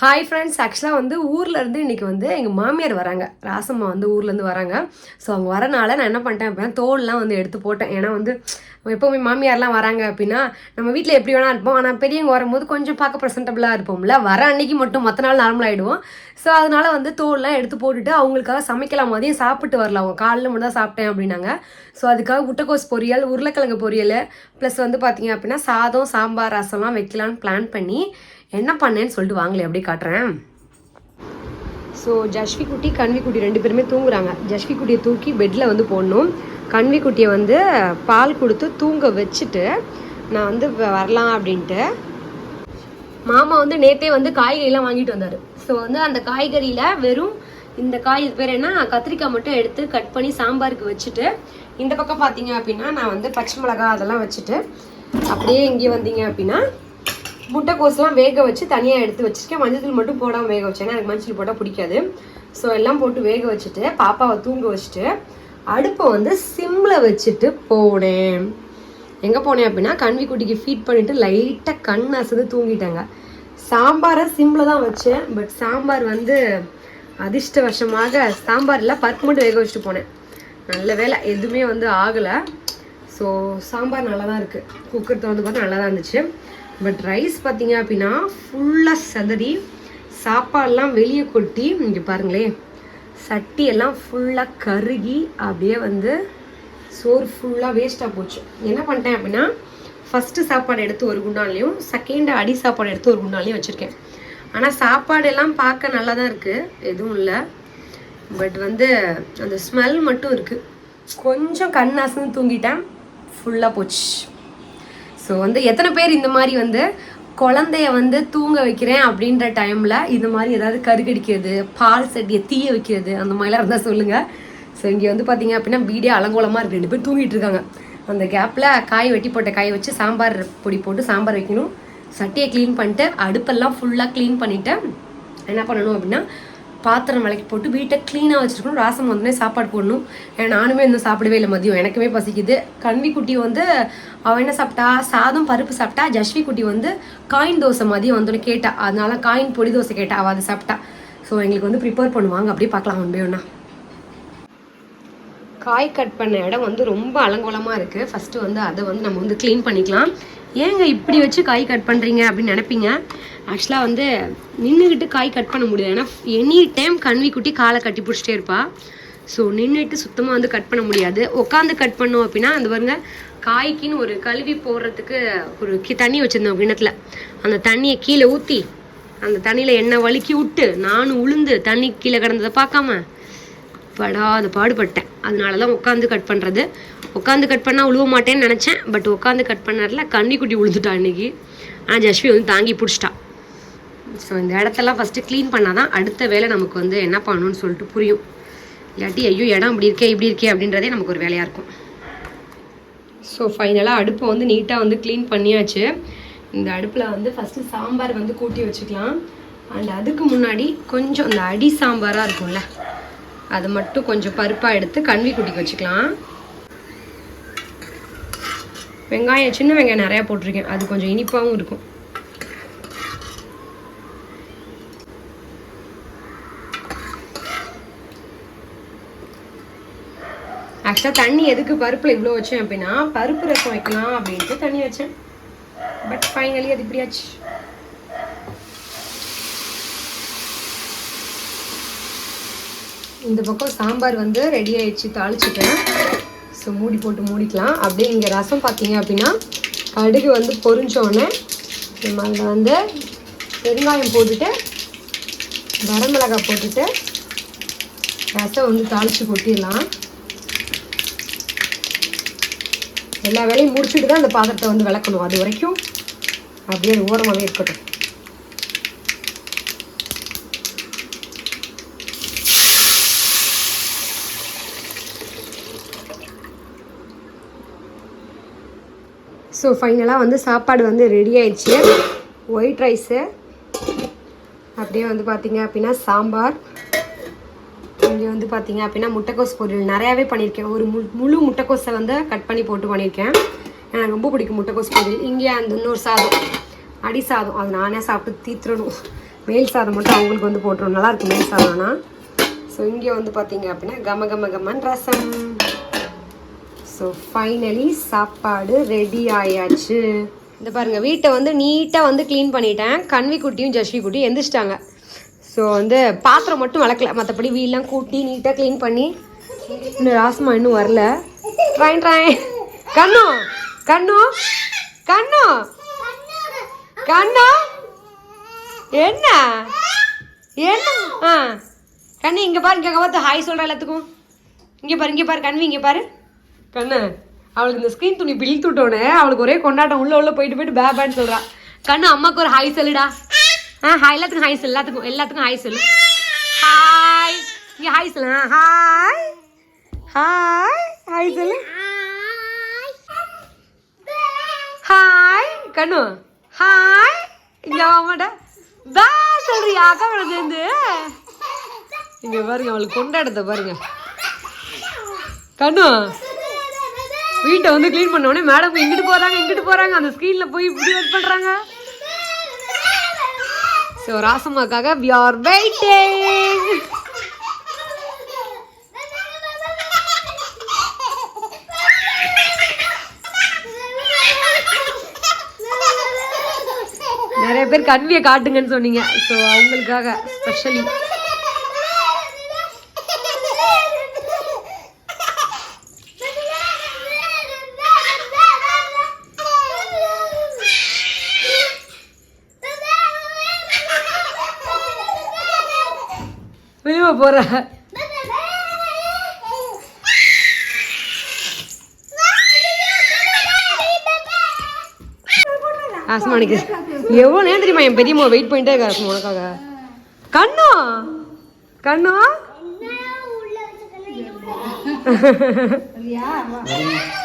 Hi friends ஆக்சுவலாக வந்து ஊர்லேருந்து இன்னைக்கு வந்து எங்கள் மாமியார் வராங்க. ராசம்மா வந்து ஊர்லேருந்து வராங்க. ஸோ அவங்க வரனால நான் என்ன பண்ணிட்டேன் அப்படின்னா தோல்லாம் வந்து எடுத்து போட்டேன். ஏன்னா வந்து எப்போவுமே மாமியார்லாம் வராங்க அப்படின்னா நம்ம வீட்டில் எப்படி வேணால் இருப்போம். ஆனால் பெரியவங்க வரும்போது கொஞ்சம் பார்க்க ப்ரெசென்டபுளாக இருப்போம்ல. வர அன்னைக்கு மட்டும் மற்ற நாள் நார்மல் ஆகிடுவோம் ஸோ அதனால வந்து தோல்லாம் எடுத்து போட்டுட்டு அவங்களுக்காக சமைக்கலாம். மதியம் சாப்பிட்டு வரலாம். அவங்க காலைல மட்டும் தான் சாப்பிட்டேன் அப்படின்னாங்க. ஸோ அதுக்காக முட்டைக்கோஸ் பொரியல் உருளைக்கிழங்கு பொரியல் ப்ளஸ் வந்து பார்த்தீங்க அப்படின்னா சாதம் சாம்பார் ரசம்லாம் வைக்கலான்னு பிளான் பண்ணி என்ன பண்ணேன்னு சொல்லிட்டு வாங்களே அப்படியே காட்டுறேன். ஸோ ஜஷ்வி குட்டி கன்வி குட்டி ரெண்டு பேருமே தூங்குறாங்க. ஜஷ்வி குட்டியை தூக்கி பெட்டில் வந்து போடணும். கன்வி குட்டியை வந்து பால் கொடுத்து தூங்க வச்சுட்டு நான் வந்து வ- வரலாம் அப்படின்ட்டு. மாமா வந்து நேற்றே வந்து காய்கறிலாம் வாங்கிட்டு வந்தார். ஸோ வந்து அந்த காய்கறியில் வெறும் இந்த காய் பேர் என்ன கத்திரிக்காய் மட்டும் எடுத்து கட் பண்ணி சாம்பாருக்கு வச்சுட்டு இந்த பக்கம் பார்த்தீங்க அப்படின்னா நான் வந்து பச்சை மிளகாய் அதெல்லாம் வச்சுட்டு அப்படியே இங்கே வந்தீங்க அப்படின்னா முட்டைக்கோஸ்லாம் வேக வச்சு தனியாக எடுத்து வச்சுருக்கேன். மஞ்சள் மட்டும் போடாமல் வேக வச்சேன். எனக்கு மஞ்சள் போட்டால் பிடிக்காது. ஸோ எல்லாம் போட்டு வேக வச்சுட்டு பாப்பாவை தூங்க வச்சுட்டு அடுப்பை வந்து சிம்மில் வச்சுட்டு போனேன். எங்கே போனேன் அப்படின்னா கண்வி குட்டிக்கு ஃபீட் பண்ணிவிட்டு லைட்டாக கண் அசந்து தூங்கிட்டாங்க. சாம்பாரை சிம்மில் தான் வச்சேன். பட் சாம்பார் வந்து அதிர்ஷ்டவசமாக சாம்பாரில் பருப்பு மட்டும் வேக வச்சுட்டு போனேன். நல்ல வேலை எதுவுமே வந்து ஆகலை. ஸோ சாம்பார் நல்லா தான் இருக்குது குக்கர் திறந்து பார்த்தா நல்லா தான் இருந்துச்சு. பட் ரைஸ் பார்த்தீங்க அப்படின்னா ஃபுல்லாக செதறி சாப்பாடெலாம் வெளியே கொட்டி இங்கே பாருங்களேன் சட்டியெல்லாம் ஃபுல்லாக கருகி அப்படியே வந்து சோறு ஃபுல்லாக வேஸ்ட்டாக போச்சு. என்ன பண்ணிட்டேன் அப்படின்னா ஃபஸ்ட்டு சாப்பாடு எடுத்து ஒரு குண்டான்லையும் செகண்ட் அடி சாப்பாடு எடுத்து ஒரு குண்டான்லையும் வச்சுருக்கேன். ஆனால் சாப்பாடு எல்லாம் பார்க்க நல்லா தான் இருக்குது எதுவும் இல்லை. பட் வந்து அந்த ஸ்மெல் மட்டும் இருக்குது கொஞ்சம் கண் அசந்து தூங்கிட்டேன். ஃபுல்லாக போச்சு. ஸோ வந்து எத்தனை பேர் இந்த மாதிரி வந்து குழந்தைய வந்து தூங்க வைக்கிறேன் அப்படின்ற டைமில் இந்த மாதிரி ஏதாவது கருகடிக்கிறது பால் சட்டியை தீய வைக்கிறது அந்த மாதிரிலாம் இருந்தால் சொல்லுங்கள் ஸோ இங்கே வந்து பார்த்தீங்க அப்படின்னா வீடியோ அலங்கோலமாக இருக்குது ரெண்டு பேர் தூங்கிட்டு இருக்காங்க. அந்த கேப்பில் காய் வெட்டி போட்ட காய் வச்சு சாம்பார் பொடி போட்டு சாம்பார் வைக்கணும். சட்டியை க்ளீன் பண்ணிட்டு அடுப்பெல்லாம் ஃபுல்லாக க்ளீன் பண்ணிவிட்டு என்ன பண்ணணும் அப்படின்னா பாத்திரம் விளக்கி போட்டு வீட்டை க்ளீனாக வச்சுருக்கணும். ராசம் வந்தோடனே சாப்பாடு போடணும். ஏன்னா நானுமே இன்னும் சாப்பிடவே இல்லை மதியம். எனக்குமே பசிக்குது. கன்வி குட்டி வந்து அவள் என்ன சாப்பிட்டா? சாதம் பருப்பு சாப்பிட்டா. ஜஷ்வி குட்டி வந்து காயின் தோசை மதியம் வந்தோடனே கேட்டா. அதனால காயின் பொடி தோசை கேட்டா. அவள் அதை சாப்பிட்டா. ஸோ எங்களுக்கு வந்து ப்ரிப்பேர் பண்ணுவாங்க. அப்படியே பார்க்கலாம் ஒன்று ஒன்றா காய் கட் பண்ண இடம் வந்து ரொம்ப அலங்கோலமாக இருக்குது ஃபஸ்ட்டு வந்து அதை வந்து நம்ம வந்து க்ளீன் பண்ணிக்கலாம். ஏங்க இப்படி வச்சு காய் கட் பண்ணுறீங்க அப்படின்னு நினைப்பீங்க? ஆக்சுவலாக வந்து நின்றுக்கிட்டு காய் கட் பண்ண முடியாது ஏன்னா எனி டைம் கன்வி குட்டி காலை கட்டி பிடிச்சிட்டே இருப்பா. ஸோ நின்றுட்டு சுத்தமாக வந்து கட் பண்ண முடியாது. உட்காந்து கட் பண்ணோம் அப்படின்னா அந்த பாருங்க காய்க்குன்னு ஒரு கழுவி போடுறதுக்கு ஒரு தண்ணி வச்சுருந்தோம் கிணத்துல அந்த தண்ணியை கீழே ஊற்றி அந்த தண்ணியில் எண்ணெய் வழுக்கி விட்டு நானும் உளுந்து தண்ணி கீழே கிடந்ததை பார்க்காம படாத பாடுபட்டேன். அதனால தான் உட்காந்து கட் பண்ணுறது உட்காந்து கட் பண்ணால் உழுவ மாட்டேன்னு நினச்சேன். பட் உட்காந்து கட் பண்ணறதுல கன்னிக்குட்டி உழுந்துட்டா இன்னைக்கு. ஆனால் ஜஸ்வி வந்து தாங்கி பிடிச்சிட்டா. ஸோ இந்த இடத்தெல்லாம் ஃபஸ்ட்டு க்ளீன் பண்ணால் தான் அடுத்த வேலை நமக்கு வந்து என்ன பண்ணணும்னு சொல்லிட்டு புரியும். இல்லாட்டி ஐயோ இடம் இப்படி இருக்கே இப்படி இருக்கே அப்படின்றதே நமக்கு ஒரு வேலையாக இருக்கும். ஸோ ஃபைனலாக அடுப்பை வந்து நீட்டாக வந்து க்ளீன் பண்ணியாச்சு. இந்த அடுப்பில் வந்து ஃபஸ்ட்டு சாம்பார் வந்து கூட்டி வச்சுக்கலாம். அண்ட் அதுக்கு முன்னாடி கொஞ்சம் இந்த அடி சாம்பாராக இருக்கும்ல அது மட்டும் கொஞ்சம் பருப்பாக எடுத்து கன்வி குட்டிக்கு வச்சுக்கலாம். வெங்காயம் சின்ன வெங்காயம் நிறையா போட்டிருக்கேன். அது கொஞ்சம் இனிப்பாகவும் இருக்கும். ஆக்சுவலாக தண்ணி எதுக்கு பருப்பில் இவ்வளோ வச்சேன் அப்படின்னா பருப்பு ரசம் வைக்கலாம் அப்படின்ட்டு தண்ணி வச்சேன். பட் ஃபைனலி அது இப்படியாச்சு. இந்த பக்கம் சாம்பார் வந்து ரெடி ஆயிடுச்சு தாளிச்சுட்டேன். ஸோ மூடி போட்டு மூடிக்கலாம். அப்படியே இங்கே ரசம் பார்த்தீங்க அப்படின்னா கடுகு வந்து பொறிஞ்சோடனே நம்ம அதில் வந்து பெருங்காயம் போட்டுட்டு வரமிளகாய் போட்டுட்டு ரசம் வந்து தாளித்து கொட்டிடலாம். எல்லா வேலையும் முடிச்சுட்டு தான் அந்த பாத்திரத்தை வந்து விளக்கணும். அது வரைக்கும் அப்படியே அது ஓரமாகவே இருக்கட்டும். ஸோ ஃபைனலாக வந்து சாப்பாடு வந்து ரெடி ஆயிடுச்சு. ஒயிட் ரைஸு அப்படியே வந்து பார்த்தீங்க அப்படின்னா சாம்பார் இங்கே வந்து பார்த்தீங்க அப்படின்னா முட்டைக்கோஸ் பொரியல் நிறையாவே பண்ணியிருக்கேன் ஒரு மு முழு முட்டைக்கோஸை வந்து கட் பண்ணி போட்டு பண்ணியிருக்கேன் எனக்கு ரொம்ப பிடிக்கும் முட்டைக்கோஸ் பொரியல். இங்கே அந்த இன்னொரு சாதம் அடி சாதம். அது நானே சாப்பிட்டு தீத்துறணும். மேல் சாதம் மட்டும் அவங்களுக்கு வந்து போட்டுரும் நல்லாயிருக்கும் மேல் சாதம்னா ஸோ இங்கே வந்து பார்த்தீங்க அப்படின்னா கம கம கமன் ரசம். ஸோ ஃபைனலி சாப்பாடு ரெடி ஆயாச்சு. இந்த பாருங்கள் வீட்டை வந்து நீட்டாக வந்து க்ளீன் பண்ணிட்டேன். கன்வி குட்டியும் ஜஸ்வி குட்டியும் எந்திரிச்சிட்டாங்க. ஸோ வந்து பாத்திரம் மட்டும் வளர்க்கல. மற்றபடி வீடெலாம் கூட்டி நீட்டாக க்ளீன் பண்ணி இன்னும் ராசமா இன்னும் வரல. ட்ரைன் ட்ரைன் கண்ணு கண்ணு கண்ணு. கண்ணு. என்ன? என்ன? ஆ. கண்ணு இங்கே பாரு இங்கே பார்த்து ஹாய் சொல்கிற எல்லாத்துக்கும். இங்கே பாரு இங்கே பாரு கண்வி இங்கே பாரு. கண்ணு அவளுக்கு இந்த ஸ்க்ரீன் துணி பிழித்து விட்டோன்னே அவளுக்கு ஒரே கொண்டாட்டம் உள்ளே உள்ளே போயிட்டு போயிட்டு பே சொல்கிறா கண்ணு அம்மாவுக்கு ஒரு ஹாய் சொல்லுடா. ஆ ஹாய் எல்லாத்துக்கும் ஹாய் சொல்லு எல்லாத்துக்கும் எல்லாத்துக்கும் ஹாய் சொல்லு. ஹாய் இங்கே ஹாய் சொல்லு ஹாய் ஹாய் ஹாய் சொல்லு. ஹாய் கண்ணு. ஹாய் இங்கே அம்மாட்ட. பே சொல்றியா அக்கா சேர்ந்து. இங்க பாருங்க அவளுக்கு கொண்டாடத்தை பாருங்க. கண்ணு. வீட்டை வந்து க்ளீன் பண்ண உடனே மேடம் இங்கிட்டு போறாங்க இங்கிட்டு போறாங்க. அந்த ஸ்க்ரீனில் போய் இப்படி ஒர்க் பண்றாங்க. ஸோ ராசம்மாக்காக வி ஆர் வெயிட்டிங் நிறைய பேர் கன்வியை காட்டுங்கன்னு சொன்னீங்க. ஸோ அவங்களுக்காக ஸ்பெஷலி வெளியே போற. ஆசமானிக்கு எவ்வளோ நேரம் தெரியுமா என் பெரியம்மா வெயிட் பண்ணிட்டே இருக்கா உனக்காக? கண்ணா! கண்ணா!